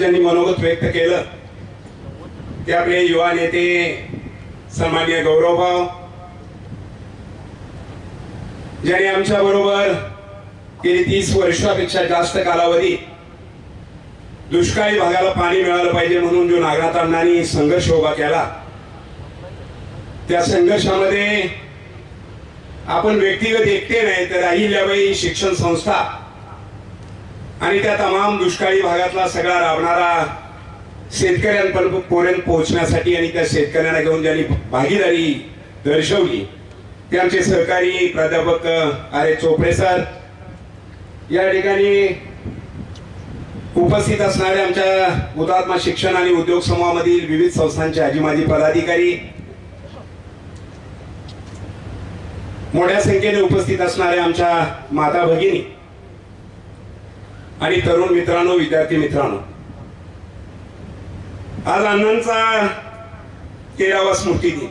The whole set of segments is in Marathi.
ज्यांनी मनोगत व्यक्त केलं ते आपले युवा नेते सन्मान्य गौरवभाव ज्यांनी आमच्या बरोबर गेली तीस वर्षापेक्षा जास्त कालावधी दुष्काळी भागाला पाणी मिळालं पाहिजे म्हणून जो नागरातांनी संघर्ष उभा केला त्या संघर्षामध्ये आपण व्यक्तिगत एकटे नाही तर अहिल्याबाई शिक्षण संस्था आणि त्या तमाम दुष्काळी भागातला सगळा राबणारा शेतकऱ्यांपर्यंत पोहोचण्यासाठी आणि त्या शेतकऱ्यांना घेऊन ज्यांनी भागीदारी दर्शवली ते आमचे सहकारी प्राध्यापक आर चोपडे सर या ठिकाणी उपस्थित असणारे आमच्या हुतात्मा शिक्षण आणि उद्योग समूहामधील विविध संस्थांचे आजी माजी पदाधिकारी मोठ्या संख्येने उपस्थित असणाऱ्या आमच्या माता भगिनी आणि तरुण मित्रांनो विद्यार्थी मित्रांनो आज अण्णांचा तेरावा स्मृती दिन.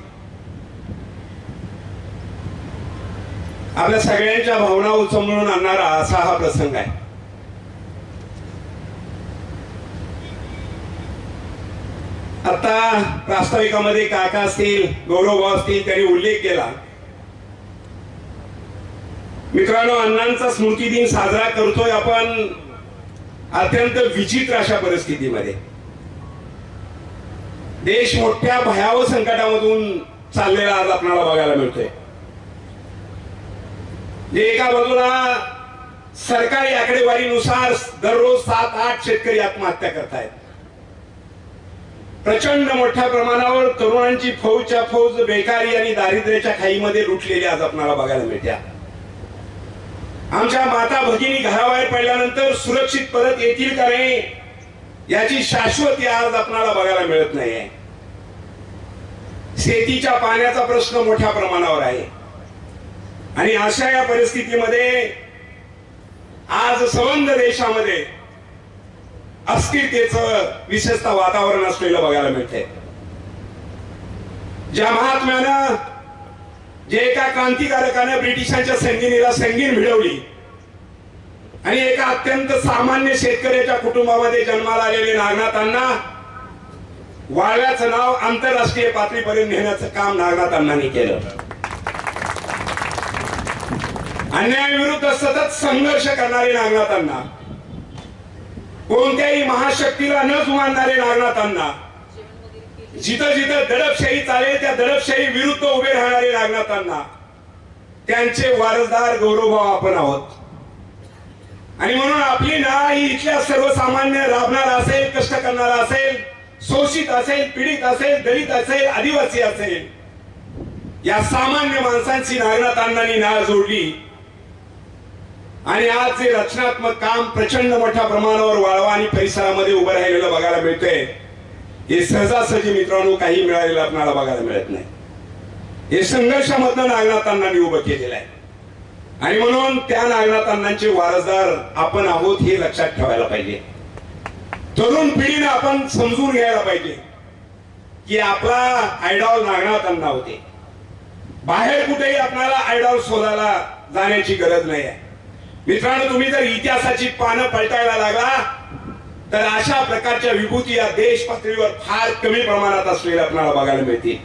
आपल्या सगळ्यांच्या भावना उचंबळून आणणारा असा हा प्रसंग आहे. आता प्रास्ताविकामध्ये काका असतील गौरव असतील त्यांनी उल्लेख केला. मित्रांनो अण्णांचा स्मृती दिन साजरा करतोय आपण अत्यंत विचित्र अशा परिस्थितीमध्ये. देश मोठ्या भयावह संकटामधून चाललेला आज आपल्याला बघायला मिळतोय. जे एका बाजूला सरकारी आकडेवारीनुसार दररोज सात आठ शेतकरी आत्महत्या करतायत. प्रचंड मोठ्या प्रमाणावर तरुणांची फौजच्या फौज बेकारी आणि दारिद्र्याच्या खाईमध्ये लुटलेली आज आपल्याला बघायला मिळत्या. आमच्या माता भगिनी घराबाहेर पडल्यानंतर सुरक्षित परत येतील का नाही याची शाश्वती आज आपणाला बघायला मिळत नाहीये. शेतीच्या पाण्याचा प्रश्न मोठ्या प्रमाणावर आहे. आणि अशा या परिस्थितीमध्ये आज संबंध देशामध्ये अस्थिरतेच विशेषतः वातावरण असलेलं बघायला मिळते ज्या महात्म्यानं जे एका क्रांतिकारकाने ब्रिटिशांच्या संगिनीला संगीन भिडवली आणि एका अत्यंत सामान्य शेतकऱ्याच्या कुटुंबामध्ये जन्माला आलेले नागनाथांना वाळव्याचं नाव आंतरराष्ट्रीय पातळीपर्यंत नेण्याचं काम नागनाथांनी केलं. अन्यायाविरुद्ध सतत संघर्ष करणारे नागनाथांना कोणत्याही महाशक्तीला न जुमानणारे नागनाथांना जिथं जिथं दडपशाही चालेल त्या दडपशाही विरुद्ध उभे राहणारे रागनाथांना त्यांचे वारसदार गौरवभाव आपण आहोत. आणि म्हणून आपली ना ही इथल्या सर्वसामान्य राबणार असेल कष्ट करणारा असेल शोषित असेल पीडित असेल दलित असेल आदिवासी असेल या सामान्य माणसांची नागनाथ अण्णांनी नाळ जोडली. आणि आज जे रचनात्मक काम प्रचंड मोठ्या प्रमाणावर वाळवा आणि परिसरामध्ये उभं राहिलेलं बघायला मिळतंय हे सहजासहजी मित्रांनो काही मिळालेलं आपणाला बघायला मिळत नाही. हे संघर्षामधनं नागनाथांना उभं केलेलं आहे. आणि म्हणून त्या नागनाथांनाचे वारसदार आपण आहोत हे लक्षात ठेवायला पाहिजे. तरुण पिढीनं आपण समजून घ्यायला पाहिजे की आपला आयडॉल नागनाथांना होते. बाहेर कुठेही आपल्याला आयडॉल शोधायला जाण्याची गरज नाही आहे. मित्रांनो तुम्ही जर इतिहासाची पानं पलटायला लागला तर अशा प्रकारच्या विभूती या देश पातळीवर फार कमी प्रमाणात असलेल्या आपल्याला बघायला मिळतील.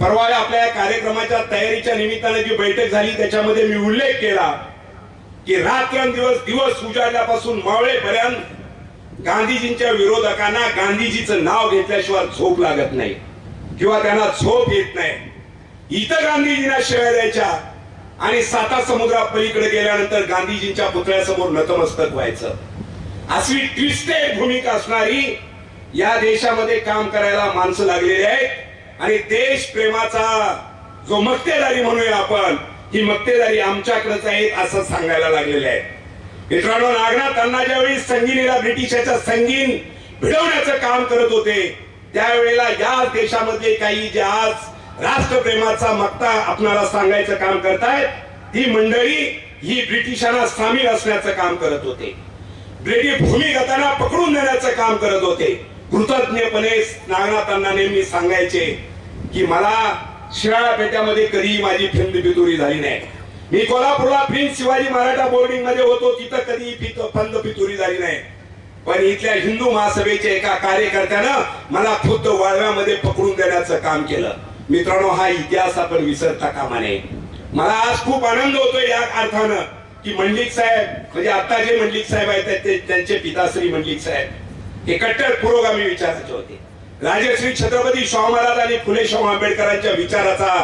परवा आपल्या या कार्यक्रमाच्या तयारीच्या निमित्ताने जी बैठक झाली त्याच्यामध्ये मी उल्लेख केला की रात्रंदिवस दिवस उजाडल्यापासून मावळेपर्यंत गांधीजींच्या विरोधकांना गांधीजीचं नाव घेतल्याशिवाय झोप लागत नाही किंवा त्यांना झोप येत नाही. इथं गांधीजींना शिवाय द्यायच्या आणि साता समुद्रा पलीकडे गेल्यानंतर गांधीजींच्या पुतळ्यासमोर नतमस्तक व्हायचं. अशी ट्विस्टेड भूमिका असणारी. या देशामध्ये काम करायला माणसं लागलेली आहेत. आणि देश प्रेमाचा जो मक्तेदारी म्हणूया आपण ही मक्तेदारी आमच्याकडेच आहे असं सांगायला लागलेले आहे. मित्रांनो नागनाथ अण्णा ज्यावेळी संगिनीला ब्रिटिशाच्या संगीन भिडवण्याचं काम करत होते त्यावेळेला या देशामध्ये काही जे आज राष्ट्रप्रेमाचा मक्ता आपणाला सांगायचं काम करतायत ती मंडळी ही ब्रिटिशांना सामील असण्याचं काम करत होते. ब्रेडी भूमिगतांना पकडून देण्याचं काम करत होते. कृतज्ञपणे नागनाथांना नेहमी सांगायचे की मला शिराळा पेट्यामध्ये कधीही माझी फिंद पितुरी झाली नाही. मी कोल्हापूरला प्रिन्स शिवाजी मराठा बोर्डिंगमध्ये होतो तिथं कधी फंद पितुरी झाली नाही. पण इथल्या हिंदू महासभेच्या एका कार्यकर्त्यानं मला खुद्द वाळव्यामध्ये पकडून देण्याचं काम केलं. मित्रांनो हा इतिहास आपण विसरता कामा नये. मला आज खूप आनंद होतोय या अर्थानं. की मंडलिक साहेब म्हणजे आता जे मंडलिक साहेब आहेत ते त्यांचे पिताश्री मंडलिक साहेब. हे कट्टर पुरोगामी विचाराचे होते. राजश्री छत्रपती शाहू महाराज आणि फुले शाहू आंबेडकरांच्या विचाराचा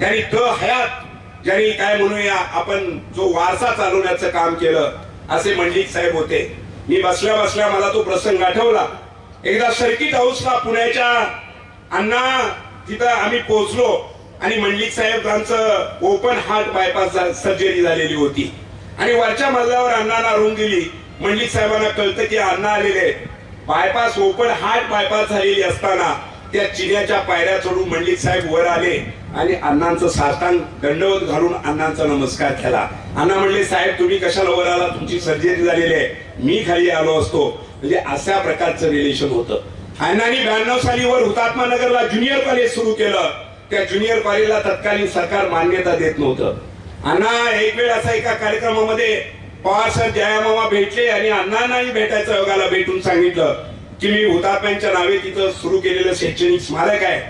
त्यांनी त हयात ज्यांनी काय म्हणूया आपण जो वारसा चालवण्याचं काम केलं असे मंडलिक साहेब होते. मी बसल्या बसल्या मला तो प्रसंग आठवला. एकदा सर्किट हाऊसला पुण्याच्या अण्णा तिथं आम्ही पोहोचलो आणि मंडलिक साहेबांचं ओपन हार्ट बायपास सर्जरी झालेली होती. आणि वरच्या मजल्यावर अण्णांना रूम दिली मंडलिक साहेबांना कळतं की अण्णा आलेले बायपास ओपन हार्ट बायपास झालेली असताना त्या चिन्याच्या पायऱ्या चढून मंडलिक साहेब वर आले आणि अण्णांचं साष्टांग दंडवत घालून अण्णांचा नमस्कार केला. अण्णा म्हणले साहेब तुम्ही कशाला वर आला? तुमची सर्जरी झालेली आहे. मी खाली आलो असतो. म्हणजे अशा प्रकारचं रिलेशन होतं. अण्णांनी ब्याण्णव साली वर हुतात्मा नगरला ज्युनियर कॉलेज सुरू केलं. त्या ज्युनियर कॉलेजला तत्कालीन सरकार मान्यता देत नव्हतं. अण्णा एक वेळ असा एका कार्यक्रमामध्ये पवार सर जयामामा भेटले आणि अण्णांनाही भेटायचं योगाला भेटून सांगितलं की मी हुतात्म्यांच्या नावे तिथं सुरू केलेलं शैक्षणिक स्मारक आहे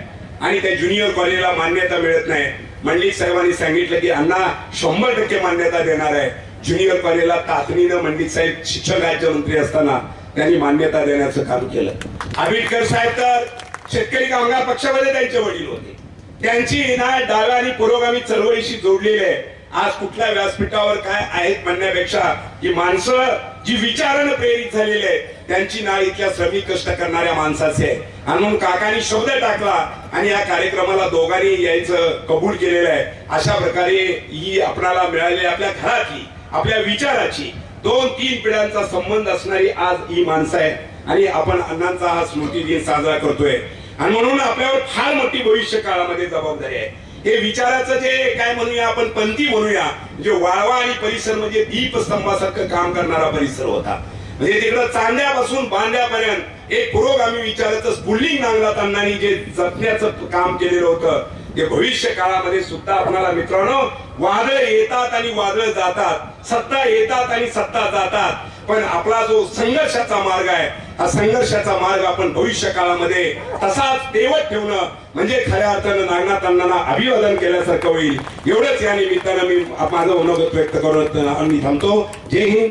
आणि त्या ज्युनियर कॉलेजला मान्यता मिळत नाही. मंडलिक साहेबांनी सांगितलं की अण्णा शंभर टक्के मान्यता देणार आहे. ज्युनियर कॉलेजला तातडीनं मंडळी साहेब शिक्षण राज्यमंत्री असताना त्यांनी मान्यता देण्याचं काम केलं. आंबेडकर साहेब तर शेतकरी कामगार पक्षामध्ये त्यांचे वडील होते. त्यांची ना डाव्या आणि पुरोगामी चळवळीशी जोडलेली आहे. आज कुठल्या व्यासपीठावर काय आहेत म्हणण्यापेक्षा की माणसं जी विचारानं प्रेरित झालेली आहे त्यांची नाळ इथल्या श्रमिक कष्ट करणाऱ्या माणसाचे आहे आणि म्हणून काकानी शब्द टाकला आणि या कार्यक्रमाला दोघांनी यायचं कबूल केलेलं आहे. अशा प्रकारे ही आपणाला मिळालेली आपल्या घरातली आपल्या विचाराची. दोन तीन पिढ्यांचा संबंध असणारी आज ही माणसं आहे आणि आपण अण्णांचा हा स्मृती दिन साजरा करतोय. आणि म्हणून आपल्यावर फार मोठी भविष्य काळामध्ये जबाबदारी आहे. हे विचाराचं जे काय म्हणूया आपण पंथी म्हणूया जे वाळवा आणि परिसर म्हणजे दीपस्तंभासारखं काम करणारा परिसर होता. म्हणजे तिकडं चांद्यापासून बांध्यापर्यंत एक पुरोगामी विचाराचं स्फुल्लिंग नांगला अण्णांनी जे जपण्याचं काम केलेलं होतं ते भविष्य काळामध्ये सुद्धा आपणाला मित्रांनो वादळ येतात आणि वादळ जातात सत्ता येतात आणि सत्ता जातात. पण आपला जो संघर्षाचा मार्ग आहे हा संघर्षाचा मार्ग आपण भविष्य काळामध्ये तसाच देवत ठेवणं म्हणजे खऱ्या अर्थानं नागनाथांना अभिवादन केल्यासारखं होईल. एवढंच या निमित्तानं मी माझं मनोगत व्यक्त करत थांबतो. जय हिंद.